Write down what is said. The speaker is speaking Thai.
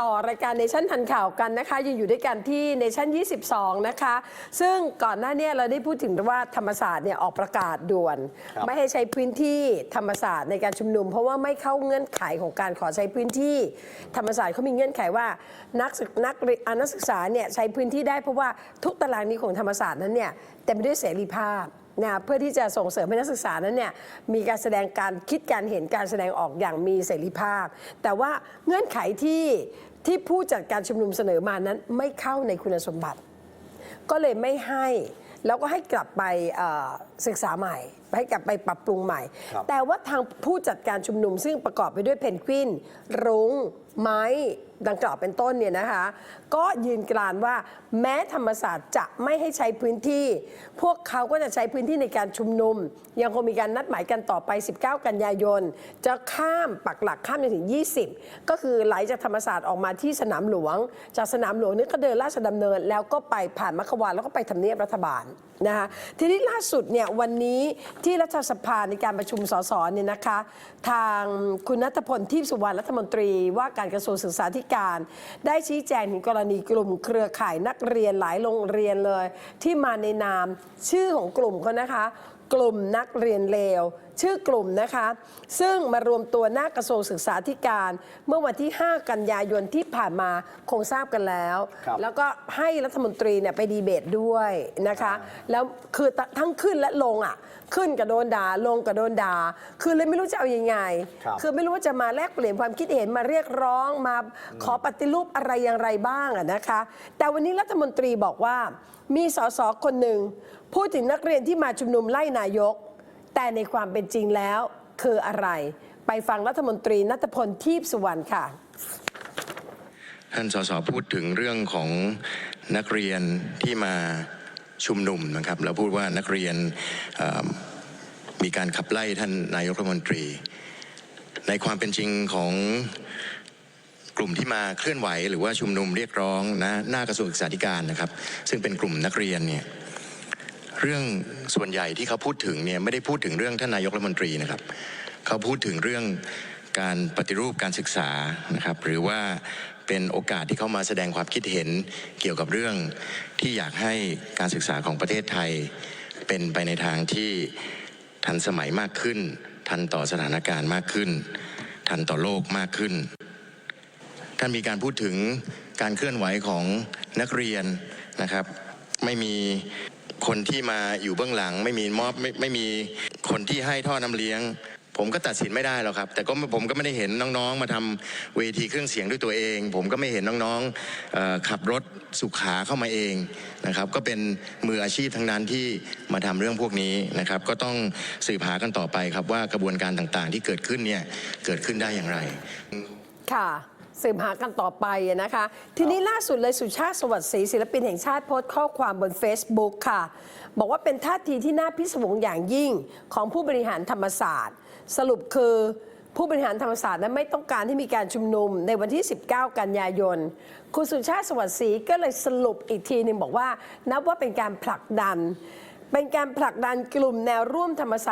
ต่อรายการเนชั่นทันข่าวกันนะคะยังอยู่ด้วยกันที่เนชั่น 22 นะคะ ซึ่งก่อนหน้าเนี้เราได้พูดถึงว่าธรรมศาสตร์เนี่ยออกประกาศด่วนครับไม่ให้ใช้พื้นที่ธรรมศาสตร์ในการชุมนุม เพราะว่าไม่เข้าเงื่อนไขของการขอใช้พื้นที่ ธรรมศาสตร์เขามีเงื่อนไขว่านักศึกนักเรียนอ่านักศึกษาเนี่ยใช้พื้นที่ได้เพราะว่าทุกตารางนี้ของธรรมศาสตร์นั้นเนี่ยเต็มไปด้วยเสรีภาพ นะเพื่อที่จะส่งเสริมให้นักศึกษานั้นเนี่ยมีการแสดงการคิดการเห็นการแสดงออกอย่างมีเสรีภาพ แต่ว่าเงื่อนไขที่ที่ผู้จัดการชุมนุมเสนอมานั้นไม่เข้าในคุณสมบัติ ก็เลยไม่ให้แล้วก็ให้กลับไปศึกษาใหม่ให้กลับไปปรับปรุงใหม่ ครับ แต่ว่าทางผู้จัดการชุมนุมซึ่งประกอบไปด้วยเพนกวิน รุง้ง ไม้ ดังกล่าวเป็นต้นเนี่ยนะคะ ก็ยืนกรานว่าแม้ธรรมศาสตร์จะไม่ให้ใช้พื้นที่ พวกเขาก็จะใช้พื้นที่ในการชุมนุม ยังคงมีการนัดหมายกันต่อไป 19 กันยายน จะข้ามปักหลักข้ามจนถึง 20 ก็คือไหลจากธรรมศาสตร์ออกมาที่สนามหลวง จากสนามหลวงนี่ก็เดินราชดำเนิน แล้วก็ไปผ่านมัคควานแล้วก็ไปทำเนียบรัฐบาลนะคะทีนี้ล่าสุดเนี่ยวันนี้ที่รัฐสภาในการประชุมสสเนี่ยนะคะ ทางคุณนัทพลทิพย์สุวรรณรัฐมนตรีว่าการกระทรวงศึกษาธิการ ได้ชี้แจงถึงกรณีกลุ่มเครือข่ายนักเรียนหลายโรงเรียนเลย ที่มาในนามชื่อของกลุ่มเขานะคะ กลุ่มนักเรียนเลว ชื่อกลุ่มนะคะ ซึ่งมารวมตัวหน้ากระทรวงศึกษาธิการ เมื่อวันที่ 5 กันยายนที่ผ่านมาคงทราบกันแล้ว ครับแล้วก็ให้รัฐมนตรีเนี่ยไปดีเบตด้วยนะคะ แล้วคือทั้งขึ้นและลงอะ ขึ้นกับโดนด่าลงกับโดนด่าคือเลยไม่รู้จะเอายังไงครับคือไม่รู้ว่าจะมาแลกเปลี่ยนความคิดเห็นมาเรียกร้องมาขอปฏิรูปอะไรอย่างไรบ้างอะนะคะ แต่วันนี้รัฐมนตรีบอกว่า มีสสคนหนึ่งพูดถึงนักเรียนที่มาชุมนุมไล่นายก แต่ในความเป็นจริงแล้วคืออะไร ไปฟังรัฐมนตรีนัทพลทีพสุวรรณค่ะ ท่านสสพูดถึงเรื่องของนักเรียนที่มาชุมนุมนะครับแล้วพูดว่านักเรียนมีการขับไล่ท่านนายกรัฐมนตรี ในความเป็นจริงของกลุ่มที่มาเคลื่อนไหวหรือว่าชุมนุมเรียกร้องนะหน้ากระทรวงศึกษาธิการนะครับ ซึ่งเป็นกลุ่มนักเรียนเนี่ย เรื่องส่วนใหญ่ที่เขาพูดถึงเนี่ยไม่ได้พูดถึงเรื่องท่านนายกรัฐมนตรีนะครับ เขาพูดถึงเรื่องการปฏิรูปการศึกษานะครับ หรือว่าเป็นโอกาสที่เขามาแสดงความคิดเห็นเกี่ยวกับเรื่องที่อยากให้การศึกษาของประเทศไทย เป็นไปในทางที่ทันสมัยมากขึ้น ทันต่อสถานการณ์มากขึ้น ทันต่อโลกมากขึ้น ท่านมีการพูดถึงการเคลื่อนไหวของนักเรียนนะครับ ไม่มี คนที่มาอยู่เบื้องหลัง ไม่มีมอบไม่ไม่มีคนที่ให้ท่อน้ำเลี้ยง ผมก็ตัดสินไม่ได้หรอกครับ แต่ก็ผมก็ไม่ได้เห็นน้องๆ มาทำเวทีเครื่องเสียงด้วยตัวเอง ผมก็ไม่เห็นน้องๆขับรถสุขาเข้ามาเองนะครับ ก็เป็นมืออาชีพทั้งนั้นที่มาทำเรื่องพวกนี้นะครับ ก็ต้องสืบหากันต่อไปครับว่ากระบวนการต่างๆ ที่เกิดขึ้นเนี่ยเกิดขึ้นได้อย่างไร ค่ะ สืบหากันต่อไปนะคะ ทีนี้ล่าสุดเลยสุชาติสวัสดิ์ศรีศิลปินแห่งชาติโพสต์ข้อความบน Facebook ค่ะ บอกว่าเป็นท่าทีที่น่าพิศวงอย่างยิ่งของผู้บริหารธรรมศาสตร์ สรุปคือผู้บริหารธรรมศาสตร์นั้นไม่ต้องการให้มีการชุมนุมในวันที่ 19 กันยายน คุณสุชาติสวัสดิ์ศรีก็เลยสรุปอีกทีหนึ่งบอกว่า นับว่าเป็นการผลักดัน เป็นการผลักดันกลุ่มแนวร่วมธรรมศาสตร์